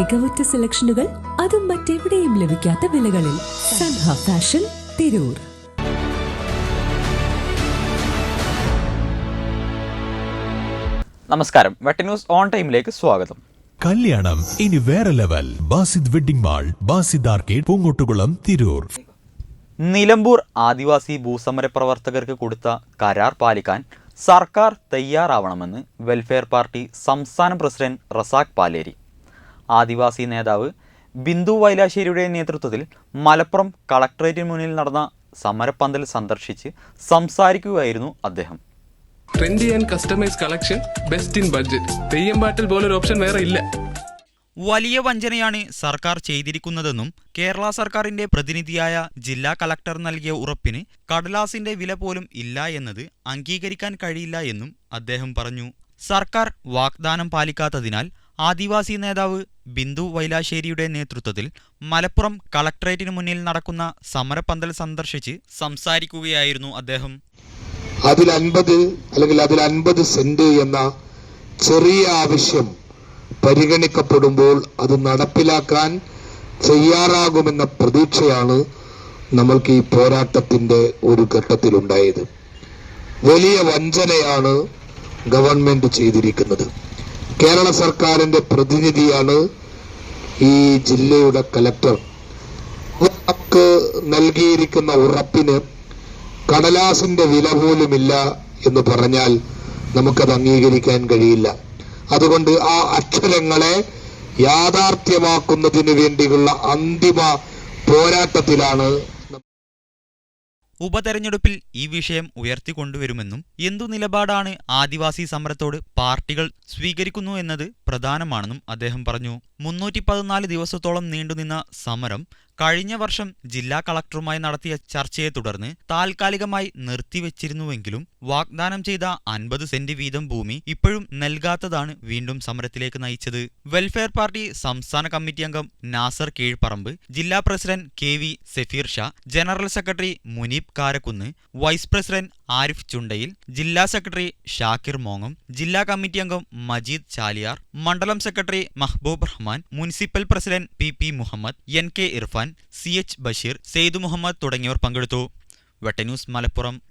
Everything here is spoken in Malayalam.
മികവുറ്റ സെലക്ഷനുകൾ അതും മറ്റെവിടെയും ലഭിക്കാത്ത വിലകളിൽ സൻഹ ഫാഷൻ തിരൂർ. നമസ്കാരം. വെട്ടി ന്യൂസ് ഓൺ ടൈമിലേക്ക് സ്വാഗതം. കല്യാണം ഇനി വേറെ level. Basid Wedding Mall Basid Arcade Poongottukulam Tirur. Nilambur ആദിവാസി ഭൂസമര പ്രവർത്തകർക്ക് കൊടുത്ത കരാർ പാലിക്കാൻ സർക്കാർ തയ്യാറാവണമെന്ന് വെൽഫെയർ പാർട്ടി സംസ്ഥാന പ്രസിഡന്റ് റസാഖ് പാലേരി. ആദിവാസി നേതാവ് ബിന്ദു വൈലാശ്ശേരിയുടെ നേതൃത്വത്തിൽ മലപ്പുറം കളക്ടറേറ്റിന് മുന്നിൽ നടന്ന സമരപ്പന്തൽ സന്ദർശിച്ച് സംസാരിക്കുകയായിരുന്നു അദ്ദേഹം. Trendy and customise collection best in budget Theyyam പാട്ടിൽ പോലൊരു ഓപ്ഷൻ വേറെ ഇല്ല. വലിയ വഞ്ചനയാണ് സർക്കാർ ചെയ്തിരിക്കുന്നതെന്നും കേരള സർക്കാരിന്റെ പ്രതിനിധിയായ ജില്ലാ കളക്ടർ നൽകിയ ഉറപ്പിന് കടലാസിന്റെ വില പോലും ഇല്ല എന്നത് അംഗീകരിക്കാൻ കഴിയില്ല എന്നും അദ്ദേഹം പറഞ്ഞു. സർക്കാർ വാഗ്ദാനം പാലിക്കാത്തതിനാൽ ആദിവാസി നേതാവ് ബിന്ദു വൈലാശ്ശേരിയുടെ നേതൃത്വത്തിൽ മലപ്പുറം കളക്ടറേറ്റിന് മുന്നിൽ നടക്കുന്ന സമരപന്തൽ സന്ദർശിച്ച് സംസാരിക്കുകയായിരുന്നു അദ്ദേഹം. അതിൽ അൻപത് അല്ലെങ്കിൽ അതിൽ അൻപത് സെന്റ് എന്ന ചെറിയ ആവശ്യം പരിഗണിക്കപ്പെടുമ്പോൾ അത് നടപ്പിലാക്കാൻ ചെയ്യാറാകുമെന്ന പ്രതീക്ഷയാണ് നമ്മൾക്ക് ഈ പോരാട്ടത്തിന്റെ ഒരു ഘട്ടത്തിലുണ്ടായത്. വലിയ വഞ്ചനയാണ് ഗവൺമെന്റ് ചെയ്തിരിക്കുന്നത്. കേരള സർക്കാരിന്റെ പ്രതിനിധിയാണ് ഈ ജില്ലയുടെ കലക്ടർ. നമുക്ക് നൽകിയിരിക്കുന്ന ഉറപ്പിന് കടലാസിന്റെ വില പോലുമില്ല എന്ന് പറഞ്ഞാൽ നമുക്കത് അംഗീകരിക്കാൻ കഴിയില്ല. അതുകൊണ്ട് ആ അക്ഷരങ്ങളെ യാഥാർത്ഥ്യമാക്കുന്നതിന് വേണ്ടിയുള്ള അന്തിമ പോരാട്ടത്തിലാണ് ഉപതെരഞ്ഞെടുപ്പിൽ ഈ വിഷയം ഉയർത്തിക്കൊണ്ടുവരുമെന്നും എന്തു നിലപാടാണ് ആദിവാസി സമരത്തോട് പാർട്ടികൾ സ്വീകരിക്കുന്നു എന്നത് പ്രധാനമാണെന്നും അദ്ദേഹം പറഞ്ഞു. മുന്നൂറ്റി ദിവസത്തോളം നീണ്ടുനിന്ന സമരം കഴിഞ്ഞ വർഷം ജില്ലാ കളക്ടറുമായി നടത്തിയ ചർച്ചയെ തുടർന്ന് താൽക്കാലികമായി നിർത്തിവെച്ചിരുന്നുവെങ്കിലും വാഗ്ദാനം ചെയ്ത അൻപത് സെന്റ് വീതം ഭൂമി ഇപ്പോഴും നൽകാത്തതാണ് വീണ്ടും സമരത്തിലേക്ക് നയിച്ചത്. വെൽഫെയർ പാർട്ടി സംസ്ഥാന കമ്മിറ്റി അംഗം നാസർ കീഴ്പറമ്പ് ജില്ലാ president K V Safeer Sha general secretary Muneeb Karakkunnu vice president Arif Chundayil ജില്ലാ സെക്രട്ടറി ഷാക്കിർ മോങ്ങും ജില്ലാ കമ്മിറ്റി അംഗം മജീദ് ചാലിയാർ മണ്ഡലം secretary Mahboob Rahman municipal president P P Muhammad N K Irfan C H Basheer Saeed Muhammad തുടങ്ങിയവർ പങ്കെടുത്തു. വെട്ടന്യൂസ് മലപ്പുറം.